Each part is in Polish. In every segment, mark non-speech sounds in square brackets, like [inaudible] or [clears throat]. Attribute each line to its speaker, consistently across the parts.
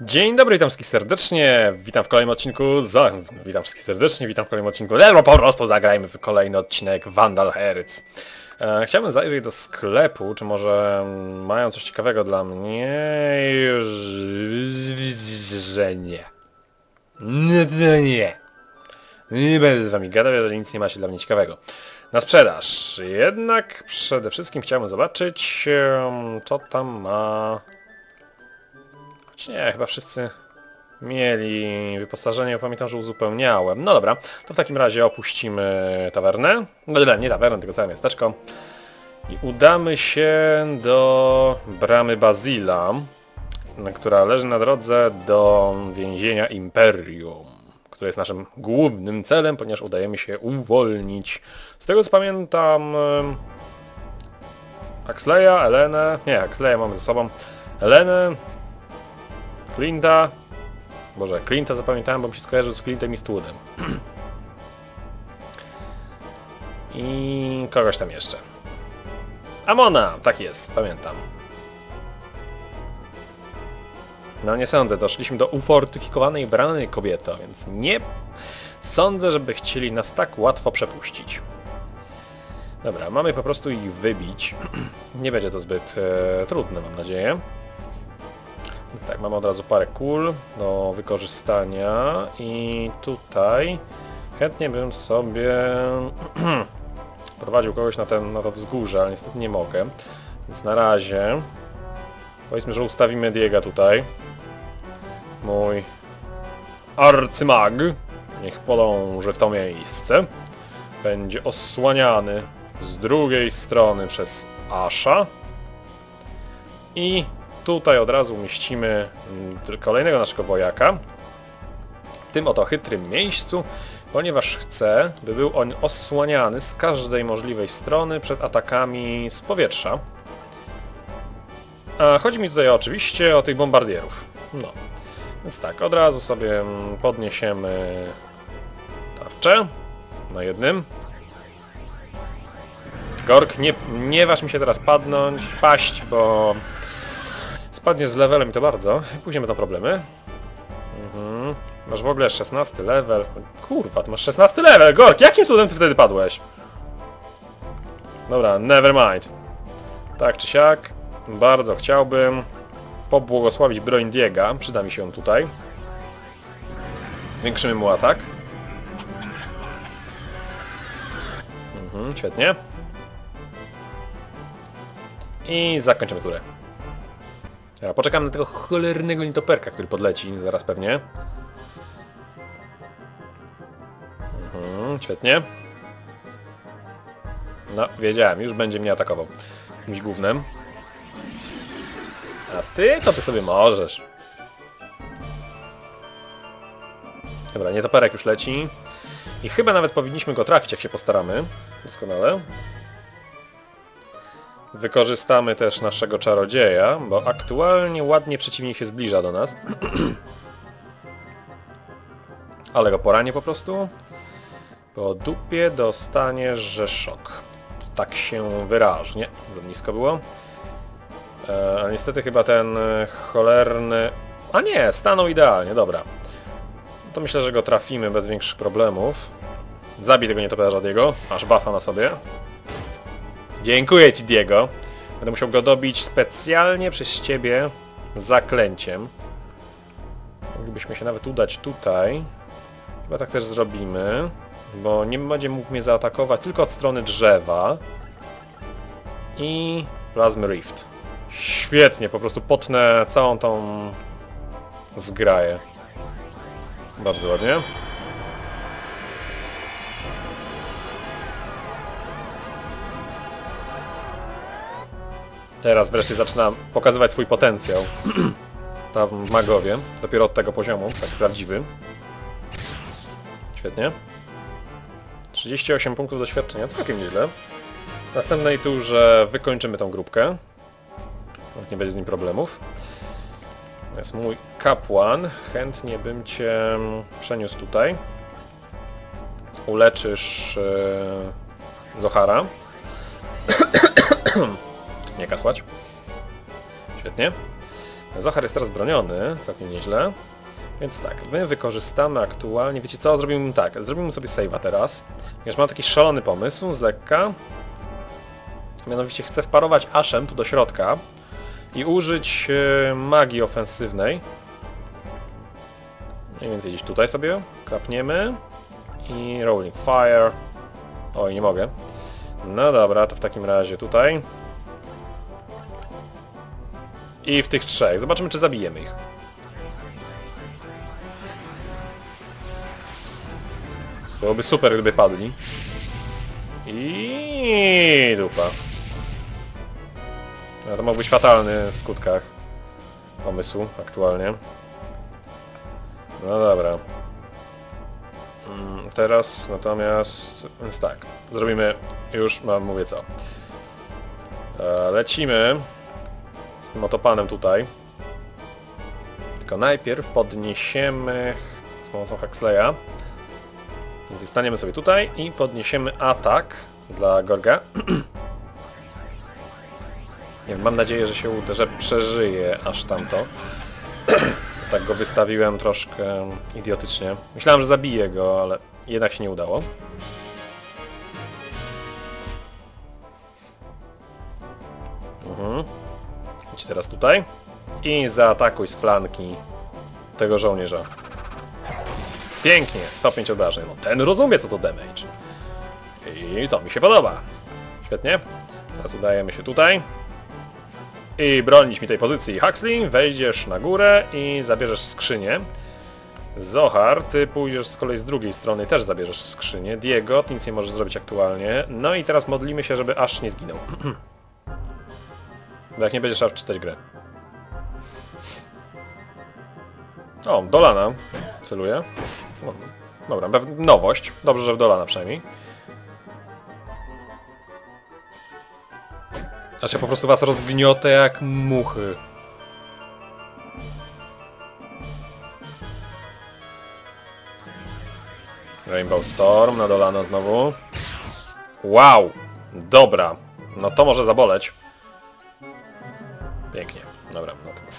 Speaker 1: Dzień dobry, witam wszystkich serdecznie, witam w kolejnym odcinku za... Witam wszystkich serdecznie, witam w kolejnym odcinku Albo po prostu zagrajmy w kolejny odcinek Vandal Hearts. E, chciałbym zajrzeć do sklepu, czy może mają coś ciekawego dla mnie? Że nie. Nie, nie. Nie będę z wami gadał, jeżeli nic nie macie dla mnie ciekawego. Na sprzedaż. Jednak przede wszystkim chciałbym zobaczyć, co tam ma... Nie, chyba wszyscy mieli wyposażenie, pamiętam, że uzupełniałem. No dobra, to w takim razie opuścimy tawernę. No nie, tawernę, tylko całe miasteczko. I udamy się do bramy Bazila, która leży na drodze do więzienia Imperium, które jest naszym głównym celem, ponieważ udajemy się uwolnić. Z tego co pamiętam... Axleya, Elenę... Nie, Axleya mamy ze sobą. Elenę, Clinta... Boże, Clinta zapamiętałem, bo mi się skojarzył z Clintem i Woodem. [clears throat] I kogoś tam jeszcze. Amona! Tak jest, pamiętam. No nie sądzę, doszliśmy do ufortyfikowanej bramy kobieto, więc nie sądzę, żeby chcieli nas tak łatwo przepuścić. Dobra, mamy po prostu ich wybić. [clears throat] nie będzie to zbyt e, trudne, mam nadzieję. Więc tak, mamy od razu parę kul do wykorzystania i tutaj chętnie bym sobie [clears throat] prowadził kogoś na, ten, na to wzgórze, ale niestety nie mogę. Więc na razie powiedzmy, że ustawimy Diega tutaj. Mój arcymag niech podąży w to miejsce. Będzie osłaniany z drugiej strony przez Asha. I tutaj od razu umieścimy mm, kolejnego naszego wojaka. W tym oto chytrym miejscu, ponieważ chcę, by był on osłaniany z każdej możliwej strony przed atakami z powietrza. A chodzi mi tutaj oczywiście o tych bombardierów. No. Więc tak, od razu sobie mm, podniesiemy tarczę na jednym. Gork, nie, nie waż mi się teraz padnąć, paść, bo spadnie z levelem i to bardzo. Później będą problemy. Mhm. Masz w ogóle 16 level. Kurwa, ty masz 16 level! Gork, jakim cudem ty wtedy padłeś? Dobra, never mind. Tak czy siak, bardzo chciałbym pobłogosławić broń Diega. Przyda mi się on tutaj. Zwiększymy mu atak. Mhm, świetnie. I zakończymy turę. Dobra, poczekam na tego cholernego nietoperka, który podleci zaraz pewnie. Mhm, świetnie. No, wiedziałem, już będzie mnie atakował. Jakimś gównem. A ty, to ty sobie możesz. Dobra, nietoperek już leci. I chyba nawet powinniśmy go trafić, jak się postaramy. Doskonale. Wykorzystamy też naszego czarodzieja, bo aktualnie ładnie przeciwnik się zbliża do nas. [clears throat] Ale go poranie po prostu. Po dupie dostaniesz, że szok. Tak się wyraża. Nie, za nisko było. E, a niestety chyba ten e, cholerny... A nie, stanął idealnie, dobra. To myślę, że go trafimy bez większych problemów. Zabij tego nietoperza Diego. Masz buffa na sobie. Dziękuję Ci, Diego. Będę musiał go dobić specjalnie przez Ciebie zaklęciem. Moglibyśmy się nawet udać tutaj. Chyba tak też zrobimy. Bo nie będzie mógł mnie zaatakować tylko od strony drzewa. I Plasmy Rift. Świetnie, po prostu potnę całą tą zgraję. Bardzo ładnie. Teraz wreszcie zaczyna pokazywać swój potencjał. [clears throat] Tam magowie. Dopiero od tego poziomu, tak prawdziwy. Świetnie. 38 punktów doświadczenia, całkiem nieźle. W następnej turze wykończymy tą grupkę. Nie będzie z nim problemów. To jest mój kapłan. Chętnie bym cię przeniósł tutaj. Uleczysz yy, Zohara. [clears throat] Nie kasłać. Świetnie. Zohar jest teraz broniony, całkiem nieźle. Więc tak, my wykorzystamy aktualnie, wiecie co, zrobimy tak, zrobimy sobie save'a teraz, ponieważ mam taki szalony pomysł z lekka. Mianowicie chcę wparować Ashem tu do środka i użyć e, magii ofensywnej. Mniej więcej gdzieś tutaj sobie klapniemy i Rolling Fire. Oj, nie mogę. No dobra, to w takim razie tutaj. I w tych trzech. Zobaczymy, czy zabijemy ich. Byłoby super, gdyby padli. I dupa. No, to mógł być fatalny w skutkach pomysłu aktualnie. No dobra. Mm, Teraz natomiast... Więc tak, zrobimy już, mam mówię co. E, Lecimy z tym otopanem tutaj. Tylko najpierw podniesiemy z pomocą Huxleya. Więc staniemy sobie tutaj i podniesiemy atak dla Gorga. [clears throat] Nie wiem, mam nadzieję, że się uda, że przeżyje aż tamto. [clears throat] tak go wystawiłem troszkę idiotycznie. Myślałem, że zabiję go, ale jednak się nie udało. Mhm. Teraz tutaj. I zaatakuj z flanki tego żołnierza. Pięknie, 105 obrażeń. No ten rozumie co to damage. I to mi się podoba. Świetnie. Teraz udajemy się tutaj. I bronić mi tej pozycji. Huxley, wejdziesz na górę i zabierzesz skrzynię. Zohar, ty pójdziesz z kolei z drugiej strony, też zabierzesz skrzynię. Diego, ty nic nie możesz zrobić aktualnie. No i teraz modlimy się, żeby aż nie zginął. [clears throat] Bo jak nie będziesz aż czytać grę. O, Dolana celuje. O, Dobra, nowość. Dobrze, że w Dolana przynajmniej. Znaczy po prostu was rozgniotę jak muchy. Rainbow Storm na Dolana znowu. Wow! Dobra. No to może zaboleć.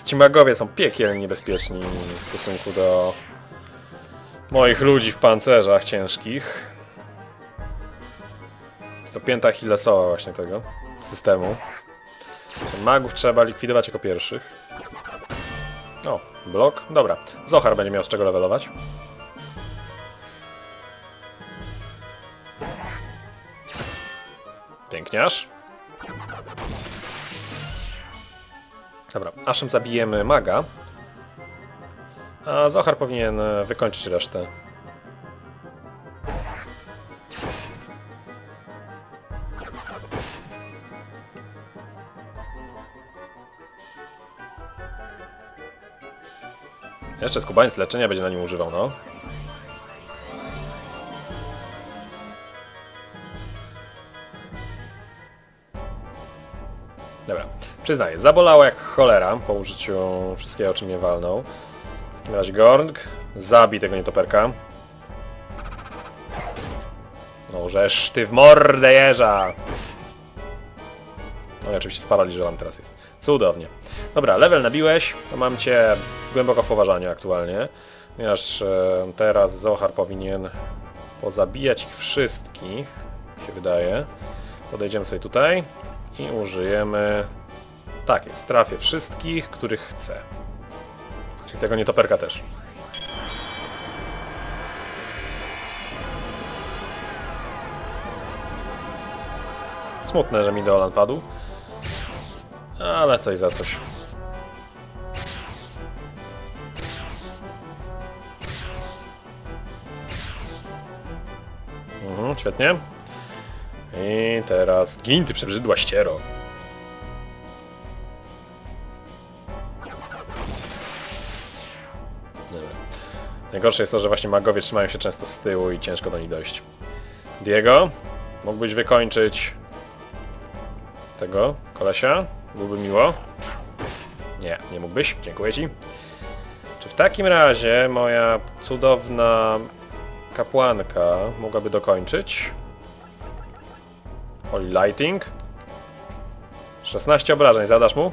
Speaker 1: Ci magowie są piekielnie niebezpieczni w stosunku do moich ludzi w pancerzach ciężkich. Jest to pięta Hillesowa właśnie tego systemu. Magów trzeba likwidować jako pierwszych. O, blok. Dobra. Zohar będzie miał z czego levelować. Piękniarz. Dobra, Ashem zabijemy maga. A Zohar powinien e, wykończyć resztę. Jeszcze skubaniec leczenia będzie na nim używał, no. Przyznaję, zabolało jak cholera po użyciu wszystkiego, czym mnie walnął. Razie Gorg, zabij tego nietoperka. No, żeż ty w mordę jeża! No i oczywiście sparaliżowany teraz jest. Cudownie. Dobra, level nabiłeś, to mam cię głęboko w poważaniu aktualnie. Ponieważ e, teraz Zohar powinien pozabijać ich wszystkich, się wydaje. Podejdziemy sobie tutaj i użyjemy... Tak jest, trafię wszystkich, których chcę. Czyli tego nietoperka też. Smutne, że mi Dolan padł. Ale coś za coś. Mhm, świetnie. I teraz gin, ty przebrzydła ściero. Najgorsze jest to, że właśnie magowie trzymają się często z tyłu i ciężko do nich dojść. Diego, mógłbyś wykończyć tego kolesia? Byłoby miło. Nie, nie mógłbyś. Dziękuję ci. Czy w takim razie moja cudowna kapłanka mogłaby dokończyć? Holy Lighting. 16 obrażeń, zadasz mu?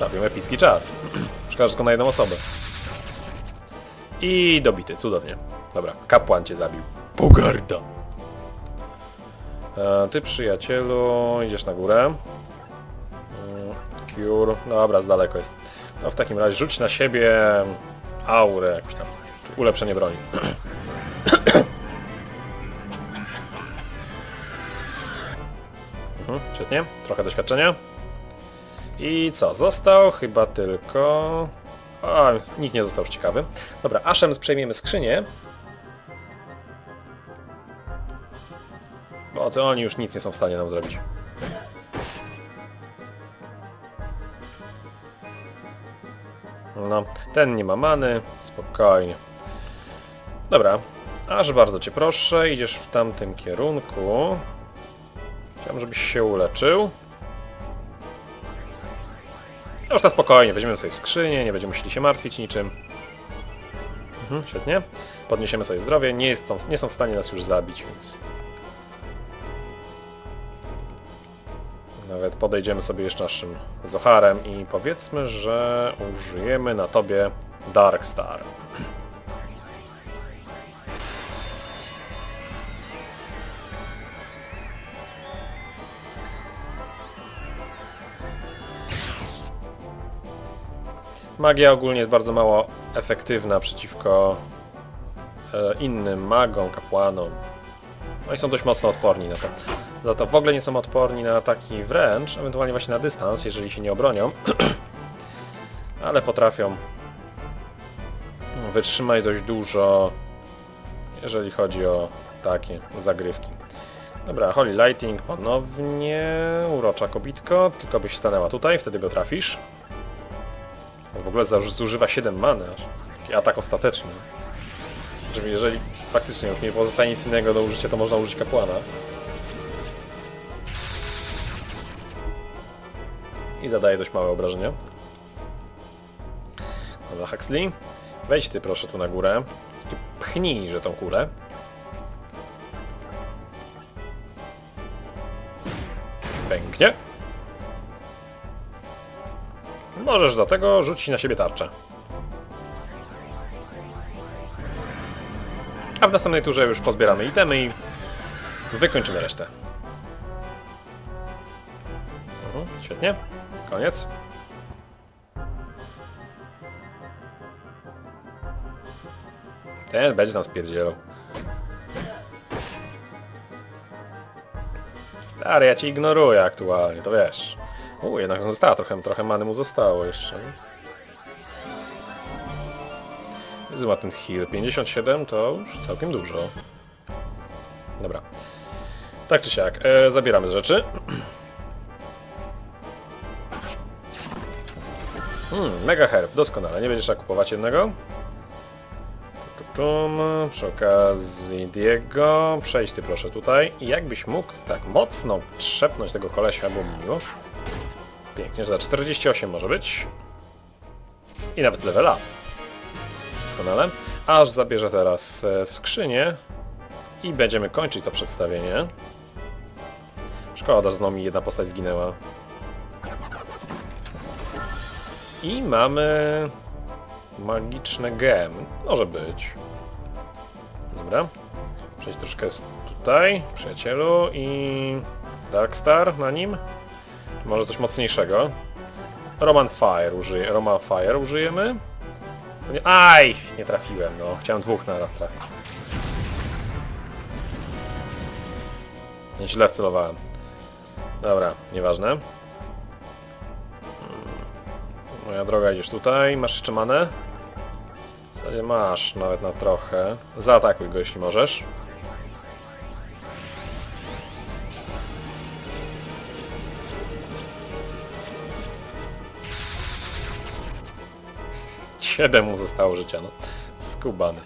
Speaker 1: Trafił epicki czar. Szkoda, tylko na jedną osobę. I dobity, cudownie. Dobra, kapłan cię zabił. Pogarda. E, ty przyjacielu, idziesz na górę. Mm, Cure, dobra, z daleko jest. No w takim razie rzuć na siebie aurę jakąś tam. Ulepszenie broni. [clears throat] mhm, świetnie, trochę doświadczenia. I co? Został chyba tylko... A, nikt nie został już ciekawy. Dobra, Ashem przejmiemy skrzynię. Bo to oni już nic nie są w stanie nam zrobić. No, ten nie ma many, spokojnie. Dobra, aż bardzo cię proszę, idziesz w tamtym kierunku. Chciałem, żebyś się uleczył. No już na spokojnie, weźmiemy sobie skrzynię, nie będziemy musieli się martwić niczym. Mhm, świetnie. Podniesiemy sobie zdrowie, nie, jest, nie są w stanie nas już zabić, więc... Nawet podejdziemy sobie jeszcze naszym Zoharem i powiedzmy, że użyjemy na tobie Darkstar. Magia ogólnie jest bardzo mało efektywna przeciwko e, innym magom, kapłanom. No i są dość mocno odporni na to. Za to w ogóle nie są odporni na ataki wręcz, ewentualnie właśnie na dystans, jeżeli się nie obronią. [clears throat] Ale potrafią wytrzymać dość dużo, jeżeli chodzi o takie zagrywki. Dobra, Holy Lighting ponownie, urocza kobitko, tylko byś stanęła tutaj, wtedy go trafisz. W ogóle zużywa 7 many aż. Taki atak ostateczny. Czyli jeżeli faktycznie już nie pozostaje nic innego do użycia, to można użyć kapłana. I zadaje dość małe obrażenia. Dobra, Huxley. Wejdź ty proszę tu na górę i pchnij, że tą kulę. Pęknie. Możesz do tego rzucić na siebie tarczę. A w następnej turze już pozbieramy itemy i wykończymy resztę. Mhm, świetnie. Koniec. Ten będzie tam spierdzielał. Stary, ja cię ignoruję aktualnie, to wiesz. U, jednak została trochę, trochę many mu zostało jeszcze. Zła ten heal. 57 to już całkiem dużo. Dobra. Tak czy siak, e, zabieramy z rzeczy. Hmm, mega herb, doskonale. Nie będziesz trzeba kupować jednego. Przy okazji Diego, przejdź ty proszę tutaj. I jakbyś mógł tak mocno trzepnąć tego kolesia, było miło. Pięknie, że za 48 może być. I nawet level up. Doskonale. Aż zabierze teraz e, skrzynię i będziemy kończyć to przedstawienie. Szkoda, że znowu mi jedna postać zginęła. I mamy magiczne gem. Może być. Dobra. Przejdź troszkę tutaj, przyjacielu i Darkstar na nim. Może coś mocniejszego. Roman Fire użyję. Roman Fire użyjemy. Aj! Nie trafiłem, no. Chciałem dwóch na raz trafić. Źle wcelowałem. Dobra, nieważne. Hmm. Moja droga, idziesz tutaj. Masz jeszcze manę? W zasadzie masz, nawet na trochę. Zaatakuj go, jeśli możesz. Siedem mu zostało życia, no. Skubany.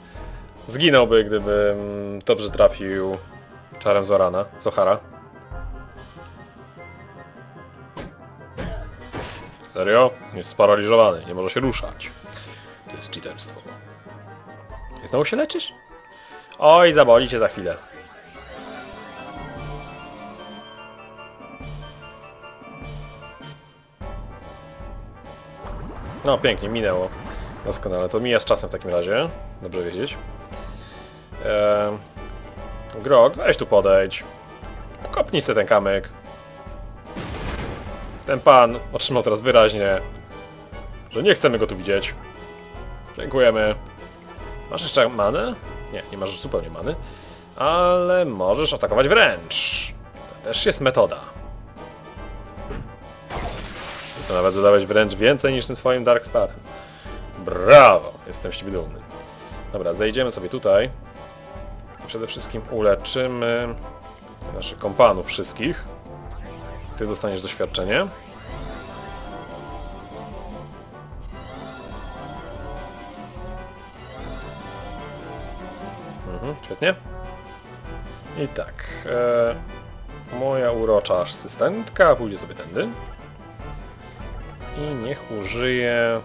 Speaker 1: Zginąłby, gdyby dobrze trafił czarem Zorana, Zohara. Serio? Jest sparaliżowany, nie może się ruszać. To jest cheaterstwo. I znowu się leczysz? Oj, zaboli cię za chwilę. No pięknie, minęło. Doskonale, to mija z czasem w takim razie. Dobrze wiedzieć. Eee... Grog, weź tu podejdź. Kopnij sobie ten kamyk. Ten pan otrzymał teraz wyraźnie, że nie chcemy go tu widzieć. Dziękujemy. Masz jeszcze manę? Nie, nie masz zupełnie many. Ale możesz atakować wręcz. To też jest metoda. To nawet zadawać wręcz więcej niż tym swoim Dark Starem. Brawo! Jestem z dumny. Dobra, zejdziemy sobie tutaj. Przede wszystkim uleczymy naszych kompanów wszystkich. Ty dostaniesz doświadczenie. Mhm, świetnie. I tak. E, moja urocza asystentka pójdzie sobie tędy. I niech użyje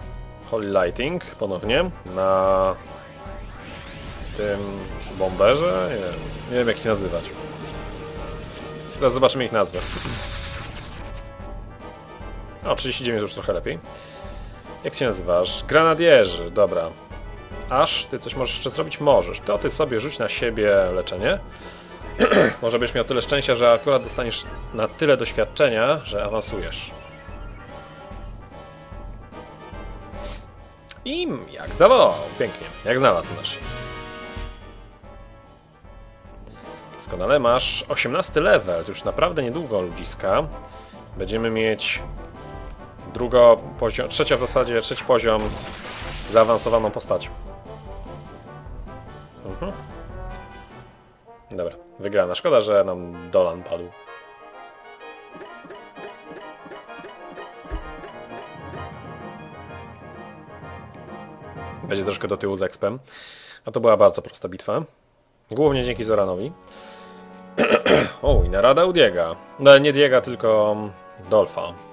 Speaker 1: Holy Lighting ponownie na tym bomberze. Nie wiem, nie wiem jak ich nazywać. Teraz zobaczymy ich nazwę. O, 39 już trochę lepiej. Jak się nazywasz? Granadierzy, dobra. Aż, ty coś możesz jeszcze zrobić? Możesz. To ty sobie rzuć na siebie leczenie. [clears throat] Może byś miał tyle szczęścia, że akurat dostaniesz na tyle doświadczenia, że awansujesz. I jak zawołał. Pięknie. Jak znalazł nasz. Doskonale. Masz 18 level. To już naprawdę niedługo ludziska. Będziemy mieć drugo poziom, trzecia w zasadzie, trzeci poziom zaawansowaną postacią. Mhm. Dobra, wygrana. Szkoda, że nam Dolan padł. Będzie troszkę do tyłu z expem. A to była bardzo prosta bitwa. Głównie dzięki Zoranowi. [clears throat] o, i narada u Diega. No, nie Diega, tylko Dolfa.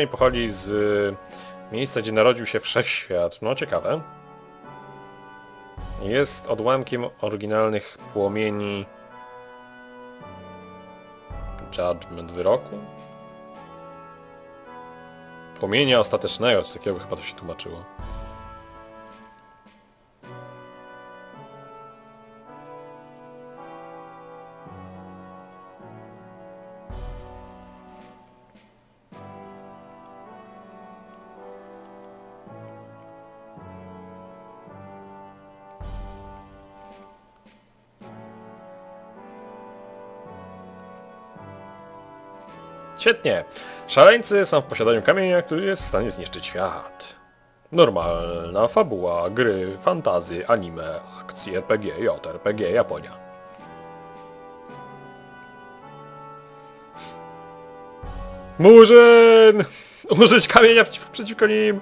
Speaker 1: Kamień pochodzi z y, miejsca, gdzie narodził się Wszechświat. No, ciekawe. Jest odłamkiem oryginalnych płomieni Judgment wyroku? Płomienia ostatecznego, coś takiego chyba to się tłumaczyło. Świetnie. Szaleńcy są w posiadaniu kamienia, który jest w stanie zniszczyć świat. Normalna fabuła, gry, fantazy, anime, akcje, RPG, JRPG, Japonia. Murzyn! Użyć kamienia przeciw, przeciwko nim!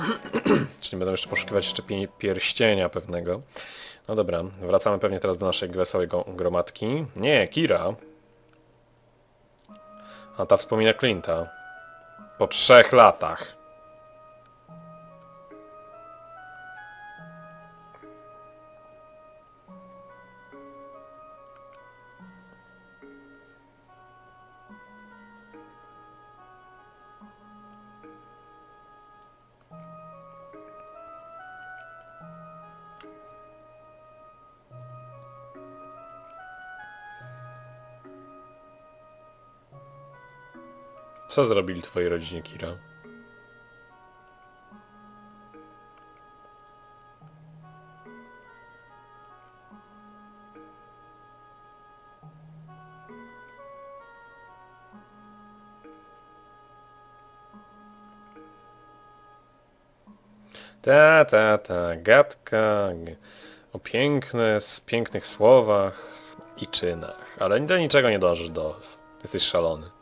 Speaker 1: [clears throat] Czyli będą jeszcze poszukiwać jeszcze pie- pierścienia pewnego. No dobra, wracamy pewnie teraz do naszej wesołej gromadki. Nie, Kira. A ta wspomina Clint'a. Po trzech latach. Co zrobili twojej rodzinie, Kira? Ta, ta, ta, gadka o piękne, z pięknych słowach i czynach, ale do niczego nie dążysz, Dolph. Jesteś szalony.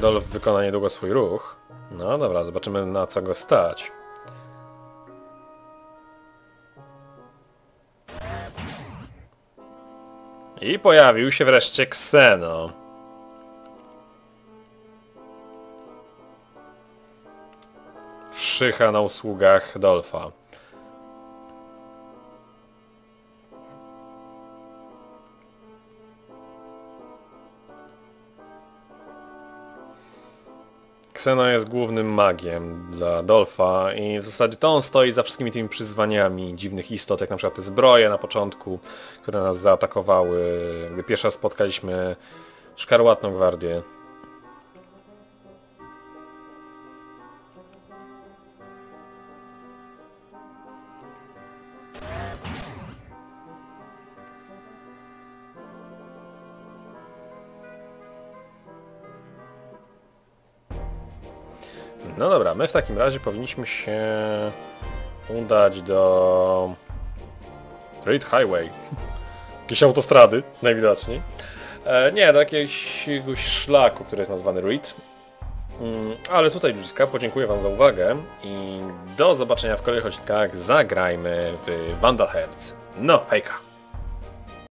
Speaker 1: Dolph wykona niedługo swój ruch. No dobra, zobaczymy na co go stać. I pojawił się wreszcie Xeno. Szycha na usługach Dolfa. Xeno jest głównym magiem dla Dolfa i w zasadzie to on stoi za wszystkimi tymi przyzwaniami dziwnych istot, jak na przykład te zbroje na początku, które nas zaatakowały, gdy pierwszy raz spotkaliśmy szkarłatną gwardię. My w takim razie powinniśmy się udać do Great Highway. Jakieś autostrady, najwidoczniej. E, nie, do jakiegoś, szlaku, który jest nazwany Reed. Mm, ale tutaj ludziska, podziękuję wam za uwagę i do zobaczenia w kolejnych odcinkach. Zagrajmy w Vandal. No, hejka!